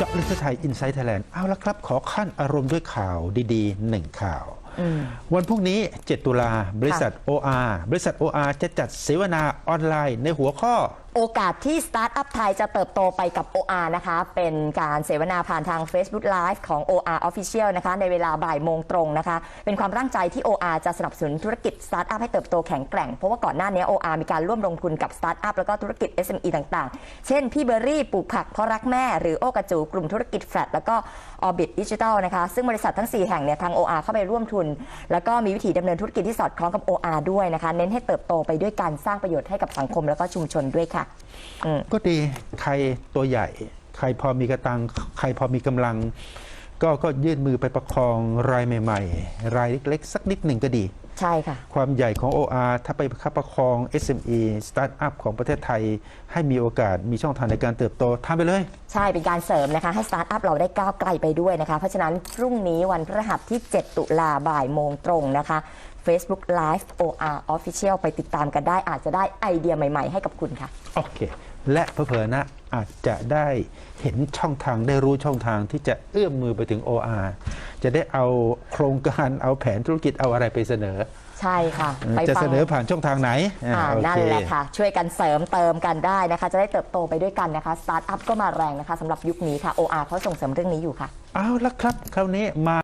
เจาะลึกทั่วไทยอินไซต์ไทยแลนด์เอาละครับ ขอขั้นอารมณ์ด้วยข่าวดีๆหนึ่งข่าว วันพรุ่งนี้ 7 ตุลาบริษัท OR บริษัท OR จะจัดเสวนาออนไลน์ในหัวข้อ โอกาสที่สตาร์ทอัพไทยจะเติบโตไปกับ OR นะคะ เป็นการเสวนาผ่านทาง Facebook Live ของ OR Official นะคะ ในเวลาบ่ายโมงตรงนะคะ เป็นความตั้งใจที่ OR จะสนับสนุนธุรกิจสตาร์ทอัพให้เติบโตแข็งแกร่ง เพราะว่าก่อนหน้านี้ OR มีการร่วมลงทุนกับสตาร์ทอัพแล้วก็ธุรกิจ SME ต่างๆ เช่น พี่เบอร์รี่ปลูกผักเพราะรักแม่ หรือโอกระจูกลุ่มธุรกิจแฟลตแล้วก็ Orbit Digital นะคะ ซึ่งบริษัททั้ง 4 แห่งเนี่ยทาง OR เข้าไปร่วมทุน แล้วก็มีวิธีดำเนินธุรกิจที่สอดคล้องกับ OR ด้วยนะคะ เน้นให้เติบโตไปด้วยการสร้างประโยชน์ให้กับสังคมแล้วก็ชุมชนด้วยค่ะก็ดีใครตัวใหญ่ ใครพอมีกระตัง ใครพอมีกำลัง ก็ก็ยื่นมือไปประคองรายใหม่ ๆ รายเล็ก ๆ สักนิดหนึ่งก็ดี ใช่ค่ะ ความใหญ่ของ OR ถ้าไปคับประคอง SME สตาร์ทอัพของประเทศไทย ให้มีโอกาสมีช่องทางในการเติบโตทำไปเลย ใช่เป็นการเสริมนะคะ ให้สตาร์ทอัพเราได้ก้าวไกลไปด้วยนะคะ เพราะฉะนั้นพรุ่งนี้วันพฤหัสที่ 7 ตุลาบ่ายโมงตรงนะคะ Facebook Live OR Official ไปติดตามกันได้อาจจะได้ไอเดียใหม่ๆให้กับคุณค่ะ โอเค และเผลอๆนะ อาจจะได้เห็นช่องทางได้รู้ช่องทางที่จะเอื้อมมือไปถึง OR จะได้เอาโครงการเอาแผนธุรกิจเอาอะไรไปเสนอ ใช่ค่ะไปจะฟัเสนอผ่านช่องทางไหนอ่าอ่าโอนั่นเค แหละค่ะ ช่วยกันเสริมเติมกันได้นะคะ จะได้เติบโตไปด้วยกันนะคะสตาร์ทอัพก็มาแรงนะคะสำหรับยุคนี้ค่ะ OR เขาส่งเสริมเรื่องนี้อยู่ค่ะ เอาละครับ คราวนี้มา